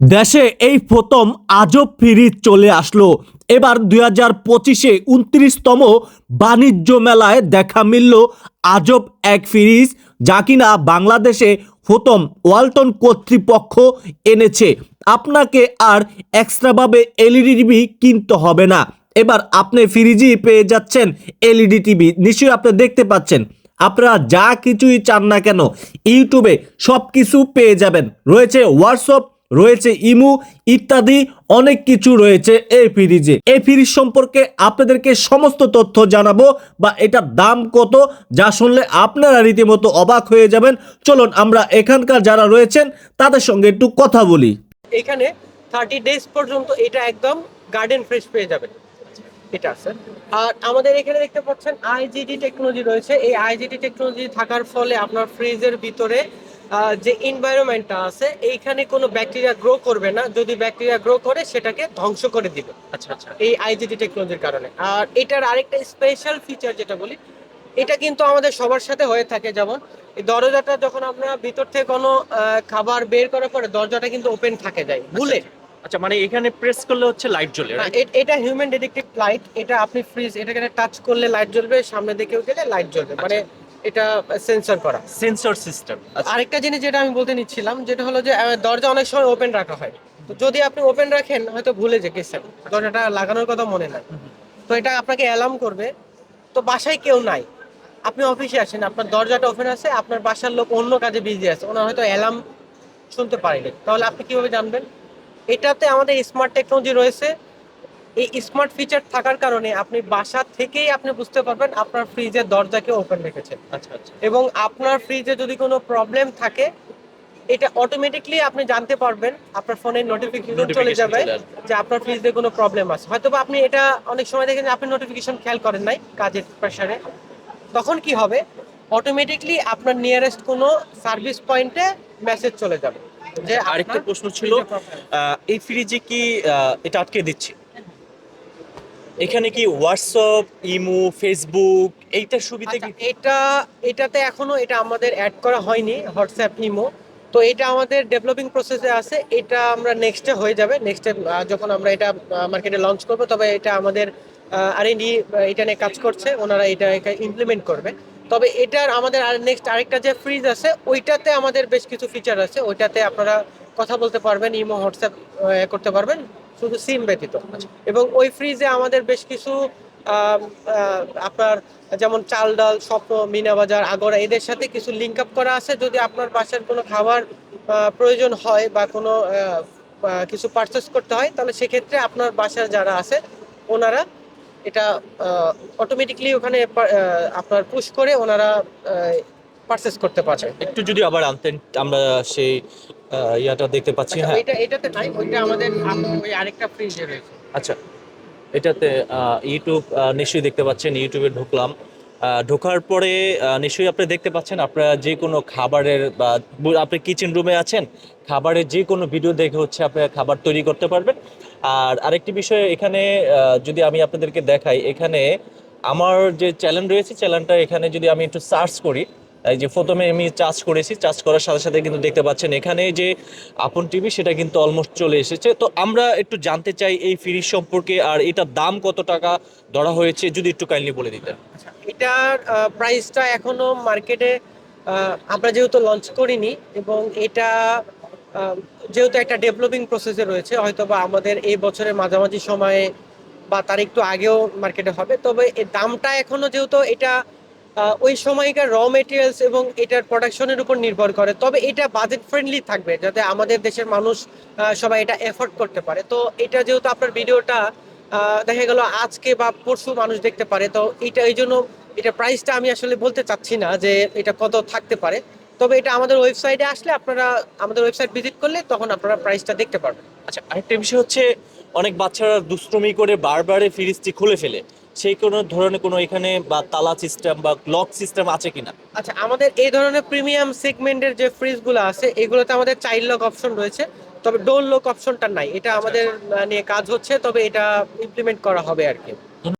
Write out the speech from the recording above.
দেশে এই প্রথম আজব ফ্রিজ চলে আসলো। এবার দুই হাজার পঁচিশে উনত্রিশতম বাণিজ্য মেলায় দেখা মিলল আজব এক ফ্রিজ, যা কিনা বাংলাদেশে প্রথম ওয়ালটন কর্তৃপক্ষ এনেছে। আপনাকে আর এক্সট্রাভাবে এলইডি টিভি কিনতে হবে না। এবার আপনি ফ্রিজই পেয়ে যাচ্ছেন এলইডি টিভি। নিশ্চয়ই আপনি দেখতে পাচ্ছেন, আপনারা যা কিছুই চান না কেন, ইউটিউবে সব কিছু পেয়ে যাবেন। রয়েছে হোয়াটসঅ্যাপ রয়েছে ইমু, ইত্যাদি, অনেক কিছু রয়েছে এই ফ্রিজে। এই ফ্রিজ সম্পর্কে আপনাদেরকে সমস্ত তথ্য জানাব বা এটার দাম কত, যা শুনলে আপনারা রীতিমতো অবাক হয়ে যাবেন। চলুন আমরা এখানকার যারা রয়েছেন, তাদের সঙ্গে একটু কথা বলি। এখানে থার্টি ডেজ পর্যন্ত এটা একদম গার্ডেন ফ্রেশ পেয়ে যাবেন। এটা আছে। আর আমাদের এখানে দেখতে পাচ্ছেন আইজিডি টেকনোলজি রয়েছে। এই আইজিডি টেকনোলজি থাকার ফলে আপনার ফ্রিজের ভিতরে যে এনভায়রনমেন্টটা আছে এইখানে কোনো ব্যাকটেরিয়া গ্রো করবে না। যদি ব্যাকটেরিয়া গ্রো করে সেটাকে ধ্বংস করে দিবে। আচ্ছা আচ্ছা। এই আইজিডি টেকনোলজির কারণে। আর এটার আরেকটা স্পেশাল ফিচার যেটা বলি এটা কিন্তু আমাদের সবার সাথে হয়ে থাকে। যেমন এই দরজাটা যখন আমরা ভিতর থেকে কোনো খাবার বের করার পরে দরজাটা কিন্তু ওপেন থাকে যায় ভুলে আচ্ছা। মানে এখানে প্রেস করলে হচ্ছে লাইট জ্বলে right? এটা হিউম্যান ডিটেক্টিভ লাইট এটা আপনি ফ্রিজ এটাকে টাচ করলে লাইট জ্বলবে সামনে দিকেও গেলে লাইট জ্বলবে। মানে এটা সেন্সর করা। সেন্সর সিস্টেম আরেকটা জিনিস যেটা আমি বলতে নিচ্ছিলাম যেটা হলো যে দরজা অনেক সময় ওপেন রাখা হয়। তো যদি আপনি ওপেন রাখেন হয়তো ভুলে যে গেছেন দরজাটা লাগানোর কথা মনে নাই। তো এটা আপনাকে অ্যালার্ম করবে তো বাসায় কেউ নাই। আপনি অফিসে আসেন আপনার দরজাটা ওপেন আছে আপনার বাসার লোক অন্য কাজে বিজি আছে ওনার হয়তো অ্যালার্ম শুনতে পারেনি। তাহলে আপনি কীভাবে জানবেন? এটাতে আমাদের স্মার্ট টেকনোলজি রয়েছে। এই স্মার্ট ফিচার থাকার কারণে আপনি বাসা থেকেই আপনি বুঝতে পারবেন আপনার ফ্রিজের দরজাকে ওপেন রেখেছেন। আচ্ছা আচ্ছা। এবং আপনার ফ্রিজে যদি কোনো প্রবলেম থাকে এটা অটোমেটিকলি আপনি জানতে পারবেন আপনার ফোনে নোটিফিকেশন চলে যাবে যে আপনার ফ্রিজে কোনো প্রবলেম আছে। হয়তো আপনি এটা অনেক সময় দেখেন যে আপনি নোটিফিকেশন খেয়াল করেন নাই কাজের প্রেসারে তখন কি হবে? অটোমেটিকলি আপনার নিয়ারেস্ট কোনো সার্ভিস পয়েন্টে মেসেজ চলে যাবে যে আরেকটা প্রশ্ন ছিল এই ফ্রিজে কি এটা আটকে দিচ্ছে? এখানে কি হোয়াটসঅ্যাপ ইমো ফেসবুক এইটার সুবিধা আচ্ছা, কি? এটা এটাতে এখনও এটা আমাদের অ্যাড করা হয়নি হোয়াটসঅ্যাপ ইমো তো এটা আমাদের ডেভেলপিং প্রসেসে আছে এটা আমরা নেক্সটে হয়ে যাবে। নেক্সটে যখন আমরা এটা মার্কেটে লঞ্চ করব তবে এটা আমাদের আর এটা নিয়ে কাজ করছে ওনারা এটা ইমপ্লিমেন্ট করবে। তবে এটার আমাদের আর নেক্সট আরেকটা যে ফ্রিজ আছে ওইটাতে আমাদের বেশ কিছু ফিচার আছে ওইটাতে আপনারা কথা বলতে পারবেন ইমো হোয়াটসঅ্যাপ করতে পারবেন। শুধু সিম ব্যতীত। এবং ওই ফ্রিজে আমাদের বেশ কিছু আপনার যেমন চাল ডাল, স্বপ্ন, মিনা বাজার, আগরা, এদের সাথে কিছু লিঙ্ক আপ করা আছে। যদি আপনার বাসার কোনো খাবার প্রয়োজন হয় বা কোনো কিছু পারচেস করতে হয়, তাহলে সেক্ষেত্রে আপনার বাসার যারা আছে, ওনারা এটা অটোমেটিকলি ওখানে আপনার পুশ করে ওনারা পারচেস করতে পারছে। একটু যদি আবার আনতেন আমরা সেই ইয়াটা দেখতে পাচ্ছি আচ্ছা, হ্যাঁ। এটা এটাতে নাই ওইটা আমাদের ওই আরেকটা ফ্রিজে রয়েছে। আচ্ছা এটাতে ইউটিউব নিশ্চয়ই দেখতে পাচ্ছেন ইউটিউবে ঢুকলাম। ঢোকার পরে নিশ্চয়ই আপনি দেখতে পাচ্ছেন আপনারা যে কোনো খাবারের বা আপনি কিচেন রুমে আছেন খাবারের যে কোনো ভিডিও দেখে হচ্ছে আপনারা খাবার তৈরি করতে পারবেন। আর আরেকটি বিষয় এখানে যদি আমি আপনাদেরকে দেখাই এখানে আমার যে চ্যানেল রয়েছে চ্যানেলটা এখানে যদি আমি একটু সার্চ করি এই যে প্রথমে আমি চার্জ করেছি চার্জ করার সাথে সাথে কিন্তু দেখতে পাচ্ছেন এখানে যে আপন টিভি সেটা কিন্তু অলমোস্ট চলে এসেছে। তো আমরা একটু জানতে চাই এই ফ্রিজ সম্পর্কে আর এটার দাম কত টাকা ধরা হয়েছে যদি একটু কাইন্ডলি বলে দিতেন। আচ্ছা, এটার প্রাইসটা এখনও মার্কেটে আমরা যেহেতু লঞ্চ করিনি এবং এটা যেহেতু একটা ডেভেলপিং প্রসেসে রয়েছে হয়তো বা আমাদের এই বছরের মাঝামাঝি সময়ে বা তার একটু আগেও মার্কেটে হবে। তবে দামটা এখনও যেহেতু এটা ওই সময়কার র মেটেরিয়ালস এবং এটার প্রোডাকশনের উপর নির্ভর করে। তবে এটা বাজেট ফ্রেন্ডলি থাকবে, যাতে আমাদের দেশের মানুষ সবাই এটা এফোর্ড করতে পারে। তো এটা যেহেতু আপনার ভিডিওটা দেখা গেল আজকে বা পরশু মানুষ দেখতে পারে, তো এটা, এই জন্য এটা প্রাইসটা আমি আসলে বলতে চাচ্ছি না যে এটা কত থাকতে পারে। তবে এটা আমাদের ওয়েবসাইটে আসলে আপনারা, আমাদের ওয়েবসাইট ভিজিট করলে তখন আপনারা প্রাইসটা দেখতে পারবেন। আচ্ছা আরেকটা বিষয় হচ্ছে, অনেক বাচ্চারা দুষ্টুমি করে বারবারে ফ্রিজটি খুলে ফেলে। সেই কোনো ধরনের কোনো এখানে বা তালা সিস্টেম বা লক সিস্টেম আছে কিনা? আচ্ছা আমাদের এই ধরনের প্রিমিয়াম সেগমেন্টের যে ফ্রিজগুলো আছে এগুলোতে আমাদের চাইল্ড লক অপশন রয়েছে তবে ডোর লক অপশনটা নাই। এটা আমাদের নিয়ে কাজ হচ্ছে তবে এটা ইমপ্লিমেন্ট করা হবে আর কি।